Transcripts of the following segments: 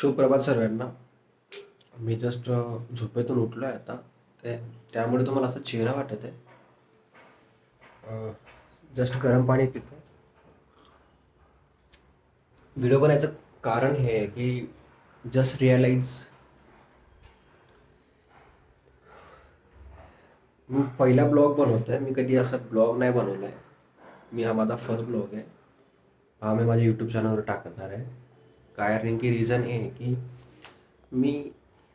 सुप्रभात सर्वांना. मी जस्ट झोपेतून उठलो आहे आता. ते त्यामुळे तुम्हाला असं चेहरा वाटत आहे. जस्ट गरम पाणी पितो व्हिडिओ बनायचं कारण हे आहे की जस्ट रिअलाइज मी पहिला ब्लॉग बनवतोय. मी कधी असा ब्लॉग नाही बनवला आहे मी हा माझा फर्स्ट ब्लॉग आहे. हा मी माझ्या यूट्यूब चॅनलवर टाकणार आहे. कारण की रिझन हे की मी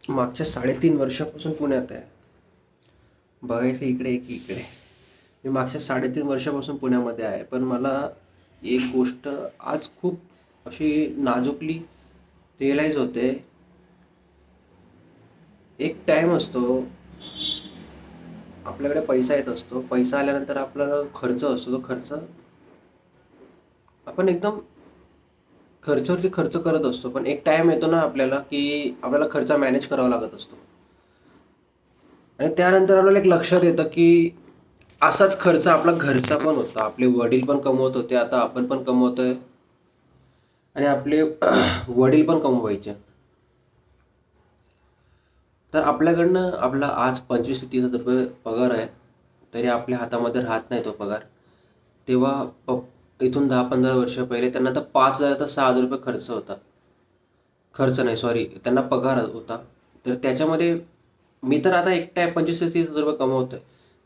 मागच्या साडेतीन वर्षापासून पुण्यात आहे. बघायचं इकडे एक इकडे. मी मागच्या साडेतीन वर्षापासून पुण्यामध्ये आहे. पण मला एक गोष्ट आज खूप अशी नाजूकली रिअलाईज होते. एक टाईम असतो आपल्याकडे पैसा येत असतो. पैसा आल्यानंतर आपला खर्च असतो. तो खर्च आपण एकदम खर्चावरती खर्च करत असतो पण एक टाइम येतो ना आपल्याला की आपल्याला खर्च मॅनेज करावा लागत असतो. आणि त्यानंतर आपल्याला एक लक्षात येतं की असाच खर्च आपला घरचा पण होता आपले वडील पण कमवत होते आता आपण पण कमवतोय. आणि आपले वडील पण कमवायचे. तर आपल्याकडनं आपला आज पंचवीस ते तीस हजार रुपये पगार आहे तरी आपल्या हातामध्ये राहत नाही तो पगार. तेव्हा प इथून दहा पंधरा वर्ष पहिले त्यांना तर पाच हजार तर सहा हजार रुपये खर्च होता. खर्च नाही सॉरी त्यांना पगार होता. तर त्याच्यामध्ये मी तर आता एकटा पंचवीस ते तीस हजार रुपये कमवतोय.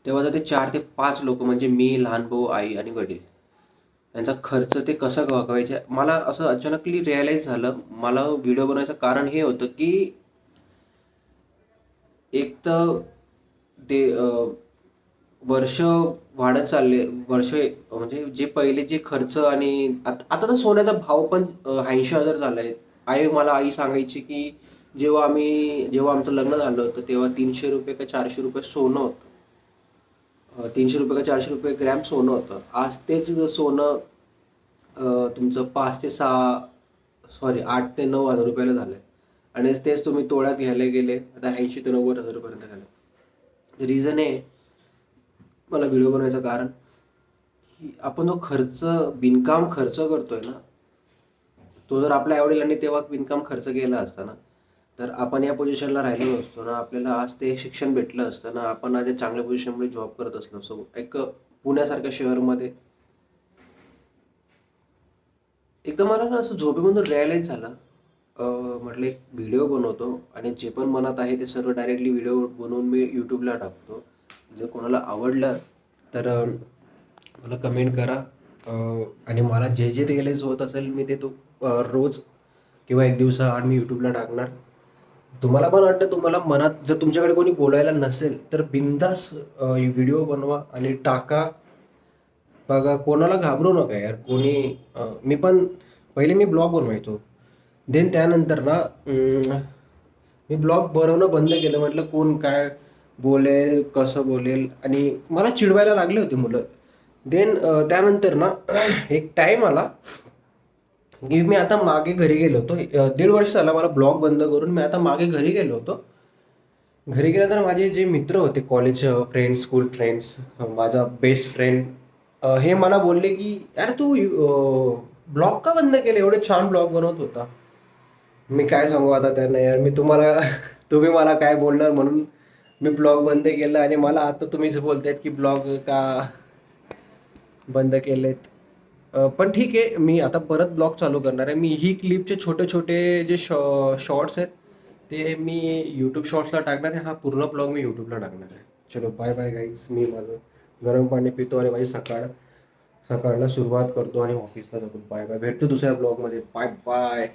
तेव्हा तर ते चार ते पाच लोक म्हणजे मी लहान भाऊ आई आणि वडील यांचा खर्च ते कसं भागवायचे मला असं अचानकली रिअलाईज झालं. मला व्हिडिओ बनवायचं कारण हे होतं की एक तर ते वर्ष वाढत चालले वर्ष म्हणजे जे पहिले जे खर्च आणि आता तर सोन्याचा भाव पण ऐंशी हजार झाला आहे आई मला आई सांगायची की जेव्हा आम्ही जेव्हा आमचं लग्न झालं होतं तेव्हा तीनशे रुपये का चारशे रुपये सोनं होतं. तीनशे रुपये का चारशे रुपये ग्रॅम सोनं होतं. आज तेच सोनं तुमचं पाच ते सहा सॉरी आठ ते नऊ हजार रुपयाला झालं आहे आणि तेच तुम्ही तोड्यात घ्यायला गेले आता ऐंशी ते नव्वद हजार झालं रिझन आहे मला व्हिडिओ बनवायचं कारण की आपण जो खर्च बिनकाम खर्च करतोय ना तो जर आपल्या आईवडिलांनी तेव्हा बिनकाम खर्च केला असता ना तर आपण या पोझिशनला राहिलो नसतो ना आपल्याला आज ते शिक्षण भेटलं असतं ना आपण आज चांगल्या पोझिशनमध्ये जॉब करत असलो सो एक पुण्यासारख्या शहरमध्ये एकदम मला ना असं झोपेमधून रिअलाईज झालं. म्हटलं एक व्हिडिओ बनवतो आणि जे पण मनात आहे ते सर्व डायरेक्टली व्हिडिओ बनवून मी यूट्यूबला टाकतो. जर कोणाला आवडलं तर मला कमेंट करा. आणि मला जे जे रिअलाईज होत असेल मी ते तो रोज किंवा एक दिवसाआड मी यूट्यूबला टाकणार. तुम्हाला पण वाटतं तुम्हाला मनात जर तुमच्याकडे कोणी बोलायला नसेल तर बिंदास व्हिडिओ बनवा आणि टाका. बघा कोणाला घाबरू नका यार. कोणी मी पण पहिले मी ब्लॉग बनवायचो. देन त्यानंतर ना मी ब्लॉग बनवणं बंद केलं. म्हटलं कोण काय बोलेल कसं बोलेल आणि मला चिडवायला लागले होते मुलं. देन त्यानंतर ना एक टाईम आला की मी आता मागे घरी गेलो होतो. दीड वर्ष झाला मला ब्लॉग बंद करून मी आता मागे घरी गेलो होतो. घरी गेल्यानंतर माझे जे मित्र होते कॉलेज फ्रेंड्स स्कूल फ्रेंड्स माझा बेस्ट फ्रेंड हे मला बोलले की यार तू ब्लॉग का बंद केले? एवढे छान ब्लॉग बनवत होता. मी काय सांगू आता त्यांना यार मी तुम्हाला तुम्ही मला काय बोलणार म्हणून मी ब्लॉग बंद केला आणि मला आता तुम्हीच बोलतायत की ब्लॉग का बंद केलेत. पण ठीक आहे मी आता परत ब्लॉग चालू करणार आहे. मी ही क्लिपचे छोटे छोटे जे शॉ शॉर्ट्स आहेत ते मी यूट्यूब शॉर्ट्सला टाकणार आहे. हा पूर्ण ब्लॉग मी यूट्यूबला टाकणार आहे. चलो बाय बाय गाईज मी माझं गरम पाणी पितो आणि माझी सकाळ सकाळला सुरुवात करतो आणि ऑफिसला जातो. बाय बाय भेटतो दुसऱ्या ब्लॉगमध्ये. Bye bye